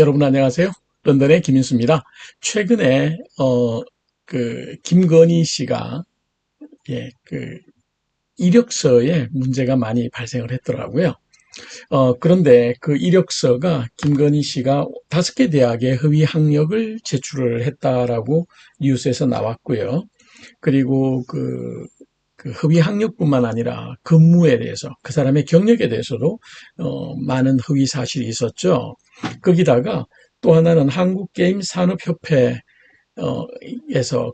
여러분 안녕하세요. 런던의 김인수입니다. 최근에 어 그 김건희 씨가 예, 그 이력서에 문제가 많이 발생을 했더라고요. 어 그런데 그 이력서가 김건희 씨가 다섯 개 대학의 허위 학력을 제출을 했다라고 뉴스에서 나왔고요. 그리고 그, 그 허위 학력뿐만 아니라 근무에 대해서 그 사람의 경력에 대해서도 어, 많은 허위 사실이 있었죠. 거기다가 또 하나는 한국게임산업협회에서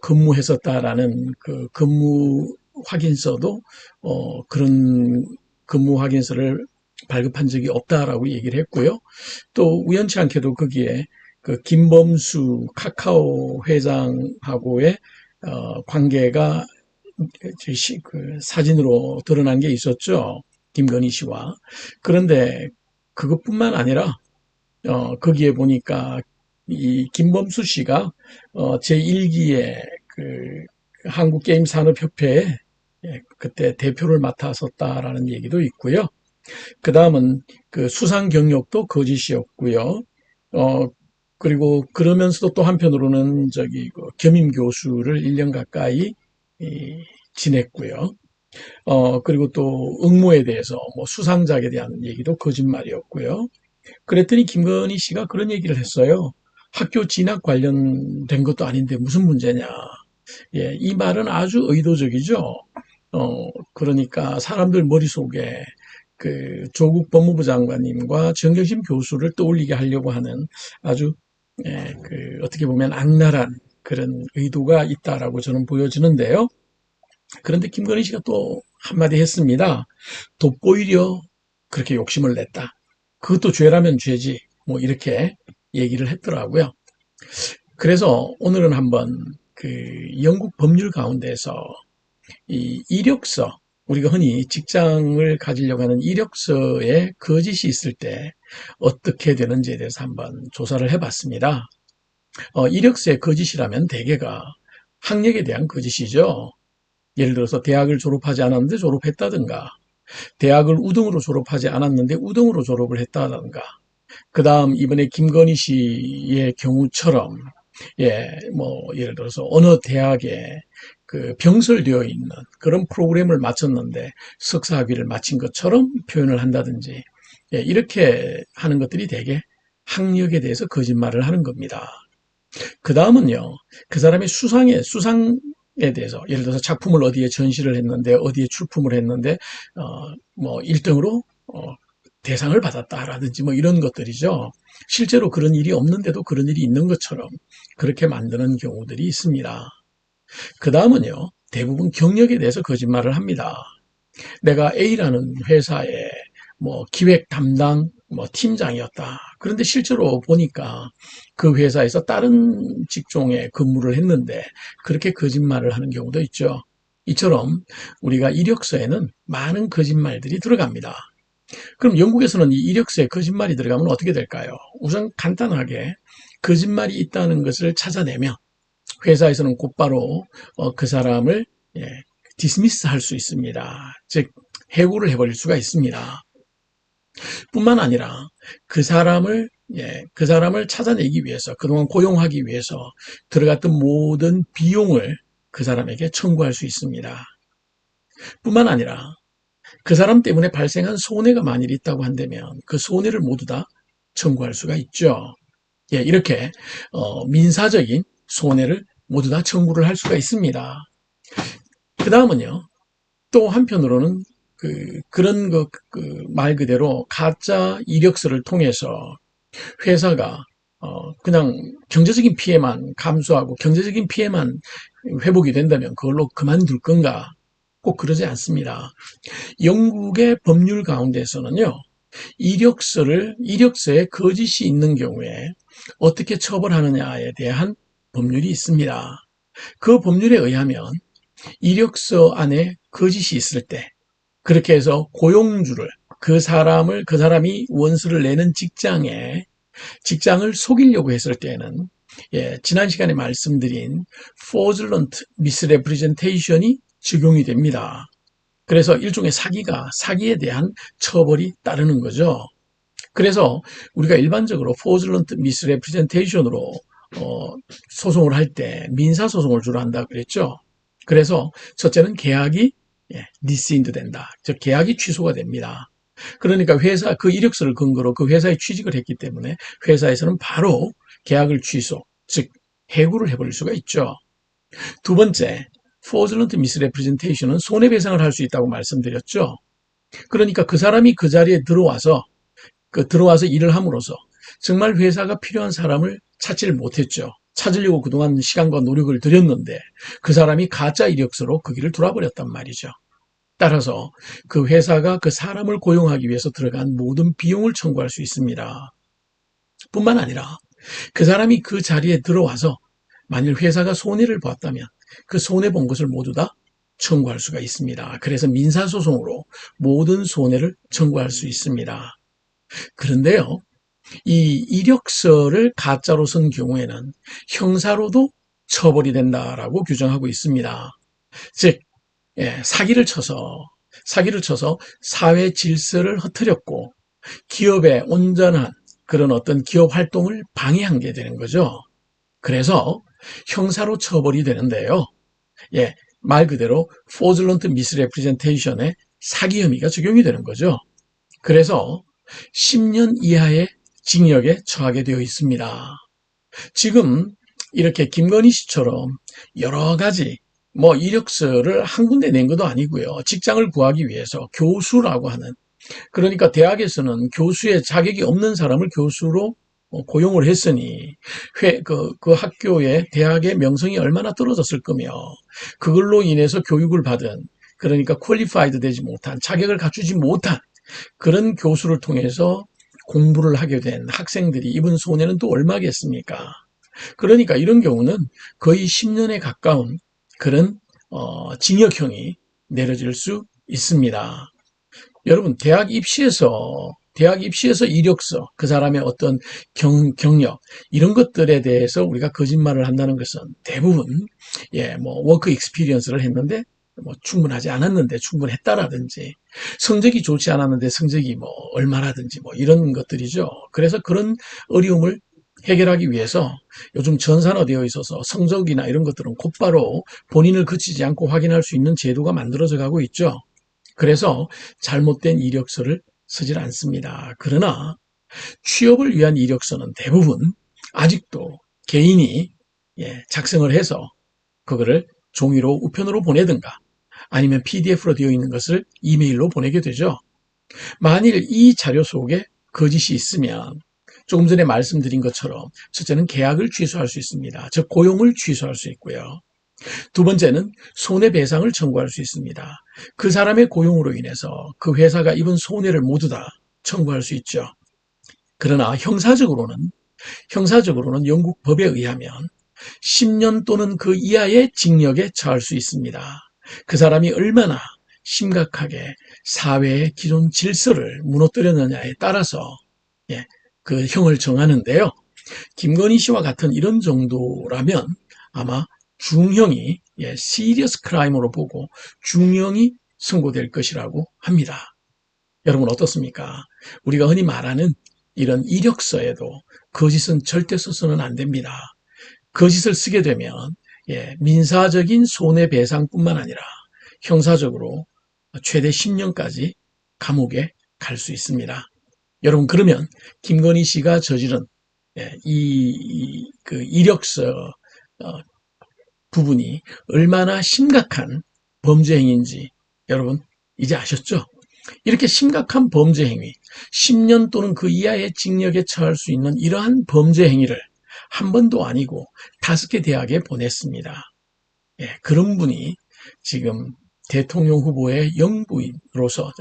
근무했었다라는 그 근무 확인서도 어, 그런 근무 확인서를 발급한 적이 없다라고 얘기를 했고요. 또 우연치 않게도 거기에 그 김범수 카카오 회장하고의 어, 관계가 그 사진으로 드러난 게 있었죠. 김건희 씨와. 그런데 그것뿐만 아니라 어, 거기에 보니까 이 김범수 씨가 어, 제1기에 그 한국게임산업협회에 예, 그때 대표를 맡았었다라는 얘기도 있고요. 그 다음은 그 수상 경력도 거짓이었고요. 어, 그리고 그러면서도 또 한편으로는 저기 그 겸임 교수를 1년 가까이 이, 지냈고요. 어, 그리고 또 응모에 대해서 뭐 수상작에 대한 얘기도 거짓말이었고요. 그랬더니 김건희 씨가 그런 얘기를 했어요. 학교 진학 관련된 것도 아닌데 무슨 문제냐. 예, 이 말은 아주 의도적이죠. 어, 그러니까 사람들 머릿속에 그 조국 법무부 장관님과 정경심 교수를 떠올리게 하려고 하는 아주 예, 그 어떻게 보면 악랄한 그런 의도가 있다라고 저는 보여지는데요. 그런데 김건희 씨가 또 한마디 했습니다. 돋보이려 그렇게 욕심을 냈다. 그것도 죄라면 죄지. 뭐 이렇게 얘기를 했더라고요. 그래서 오늘은 한번 그 영국 법률 가운데서 이 이력서 우리가 흔히 직장을 가지려고 하는 이력서에 거짓이 있을 때 어떻게 되는지에 대해서 한번 조사를 해봤습니다. 어, 이력서에 거짓이라면 대개가 학력에 대한 거짓이죠. 예를 들어서 대학을 졸업하지 않았는데 졸업했다든가 대학을 우등으로 졸업하지 않았는데 우등으로 졸업을 했다든가 그 다음 이번에 김건희 씨의 경우처럼 예, 뭐 예를 들어서 어느 대학에 그 병설되어 있는 그런 프로그램을 마쳤는데 석사 학위를 마친 것처럼 표현을 한다든지 예, 이렇게 하는 것들이 대개 학력에 대해서 거짓말을 하는 겁니다. 그 다음은요, 그 사람의 수상에, 수상에 대해서, 예를 들어서 작품을 어디에 전시를 했는데, 어디에 출품을 했는데, 어, 뭐, 1등으로, 어, 대상을 받았다라든지 뭐 이런 것들이죠. 실제로 그런 일이 없는데도 그런 일이 있는 것처럼 그렇게 만드는 경우들이 있습니다. 그 다음은요, 대부분 경력에 대해서 거짓말을 합니다. 내가 A라는 회사에 뭐 기획 담당 뭐 팀장이었다. 그런데 실제로 보니까 그 회사에서 다른 직종에 근무를 했는데 그렇게 거짓말을 하는 경우도 있죠. 이처럼 우리가 이력서에는 많은 거짓말들이 들어갑니다. 그럼 영국에서는 이 이력서에 거짓말이 들어가면 어떻게 될까요? 우선 간단하게 거짓말이 있다는 것을 찾아내면 회사에서는 곧바로 어, 그 사람을 예, 디스미스 할 수 있습니다. 즉 해고를 해버릴 수가 있습니다. 뿐만 아니라 그 사람을 예, 그 사람을 찾아내기 위해서 그동안 고용하기 위해서 들어갔던 모든 비용을 그 사람에게 청구할 수 있습니다. 뿐만 아니라 그 사람 때문에 발생한 손해가 만일 있다고 한다면 그 손해를 모두 다 청구할 수가 있죠. 예, 이렇게 어, 민사적인 손해를 모두 다 청구를 할 수가 있습니다. 그 다음은요. 또 한편으로는 그, 그런 그, 그, 말 그대로 가짜 이력서를 통해서 회사가 어, 그냥 경제적인 피해만 감수하고 경제적인 피해만 회복이 된다면 그걸로 그만둘 건가? 꼭 그러지 않습니다. 영국의 법률 가운데서는요, 이력서를, 이력서에 거짓이 있는 경우에 어떻게 처벌하느냐에 대한 법률이 있습니다. 그 법률에 의하면 이력서 안에 거짓이 있을 때, 그렇게 해서 고용주를, 그 사람을, 그 사람이 원수를 내는 직장에, 직장을 속이려고 했을 때는, 예, 지난 시간에 말씀드린 fraudulent misrepresentation이 적용이 됩니다. 그래서 일종의 사기가 사기에 대한 처벌이 따르는 거죠. 그래서 우리가 일반적으로 fraudulent misrepresentation으로 어, 소송을 할 때 민사 소송을 주로 한다 그랬죠. 그래서 첫째는 계약이 예, rescind 된다. 즉 계약이 취소가 됩니다. 그러니까 회사 그 이력서를 근거로 그 회사에 취직을 했기 때문에 회사에서는 바로 계약을 취소, 즉 해고를 해버릴 수가 있죠. 두 번째, fraudulent misrepresentation은 손해배상을 할 수 있다고 말씀드렸죠. 그러니까 그 사람이 그 자리에 들어와서 그 들어와서 일을 함으로써 정말 회사가 필요한 사람을 찾지를 못했죠. 찾으려고 그동안 시간과 노력을 들였는데 그 사람이 가짜 이력서로 그 길을 돌아버렸단 말이죠. 따라서 그 회사가 그 사람을 고용하기 위해서 들어간 모든 비용을 청구할 수 있습니다. 뿐만 아니라 그 사람이 그 자리에 들어와서 만일 회사가 손해를 봤다면 그 손해 본 것을 모두 다 청구할 수가 있습니다. 그래서 민사소송으로 모든 손해를 청구할 수 있습니다. 그런데요, 이 이력서를 가짜로 쓴 경우에는 형사로도 처벌이 된다라고 규정하고 있습니다. 즉, 예, 사기를 쳐서 사기를 쳐서 사회 질서를 흐트렸고 기업의 온전한 그런 어떤 기업 활동을 방해한 게 되는 거죠. 그래서 형사로 처벌이 되는데요. 예, 말 그대로 fraudulent misrepresentation의 사기 혐의가 적용이 되는 거죠. 그래서 10년 이하의 징역에 처하게 되어 있습니다. 지금 이렇게 김건희 씨처럼 여러 가지 뭐 이력서를 한 군데 낸 것도 아니고요. 직장을 구하기 위해서 교수라고 하는 그러니까 대학에서는 교수의 자격이 없는 사람을 교수로 어, 고용을 했으니 회, 그, 그 학교의 대학의 명성이 얼마나 떨어졌을 거며 그걸로 인해서 교육을 받은 그러니까 퀄리파이드 되지 못한 자격을 갖추지 못한 그런 교수를 통해서 공부를 하게 된 학생들이 입은 손해는 또 얼마겠습니까? 그러니까 이런 경우는 거의 10년에 가까운 그런 어, 징역형이 내려질 수 있습니다. 여러분 대학 입시에서 대학 입시에서 이력서, 그 사람의 어떤 경, 경력, 이런 것들에 대해서 우리가 거짓말을 한다는 것은 대부분, 예, 뭐, 워크 익스피리언스를 했는데, 뭐, 충분하지 않았는데 충분했다라든지, 성적이 좋지 않았는데 성적이 뭐, 얼마라든지 뭐, 이런 것들이죠. 그래서 그런 어려움을 해결하기 위해서 요즘 전산화되어 있어서 성적이나 이런 것들은 곧바로 본인을 그치지 않고 확인할 수 있는 제도가 만들어져 가고 있죠. 그래서 잘못된 이력서를 쓰질 않습니다. 그러나 취업을 위한 이력서는 대부분 아직도 개인이 예, 작성을 해서 그거를 종이로 우편으로 보내든가 아니면 PDF로 되어 있는 것을 이메일로 보내게 되죠. 만일 이 자료 속에 거짓이 있으면 조금 전에 말씀드린 것처럼 첫째는 계약을 취소할 수 있습니다. 즉 고용을 취소할 수 있고요. 두 번째는 손해배상을 청구할 수 있습니다. 그 사람의 고용으로 인해서 그 회사가 입은 손해를 모두 다 청구할 수 있죠. 그러나 형사적으로는 형사적으로는 영국 법에 의하면 10년 또는 그 이하의 징역에 처할 수 있습니다. 그 사람이 얼마나 심각하게 사회의 기존 질서를 무너뜨렸느냐에 따라서 예, 그 형을 정하는데요. 김건희 씨와 같은 이런 정도라면 아마 중형이 예, 시리어스 크라임으로 보고 중형이 선고될 것이라고 합니다. 여러분 어떻습니까? 우리가 흔히 말하는 이런 이력서에도 거짓은 절대 써서는 안 됩니다. 거짓을 쓰게 되면 예, 민사적인 손해배상뿐만 아니라 형사적으로 최대 10년까지 감옥에 갈 수 있습니다. 여러분 그러면 김건희 씨가 저지른 예, 이, 이, 그 이력서 어, 부분이 얼마나 심각한 범죄 행위인지 여러분 이제 아셨죠? 이렇게 심각한 범죄 행위, 10년 또는 그 이하의 징역에 처할 수 있는 이러한 범죄 행위를 한 번도 아니고 다섯 개 대학에 보냈습니다. 예, 그런 분이 지금 대통령 후보의 영부인으로서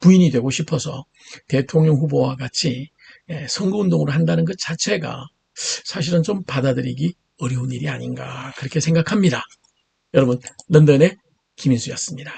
부인이 되고 싶어서 대통령 후보와 같이 예, 선거운동을 한다는 것 자체가 사실은 좀 받아들이기 어려운 일이 아닌가 그렇게 생각합니다. 여러분 런던의 김인수였습니다.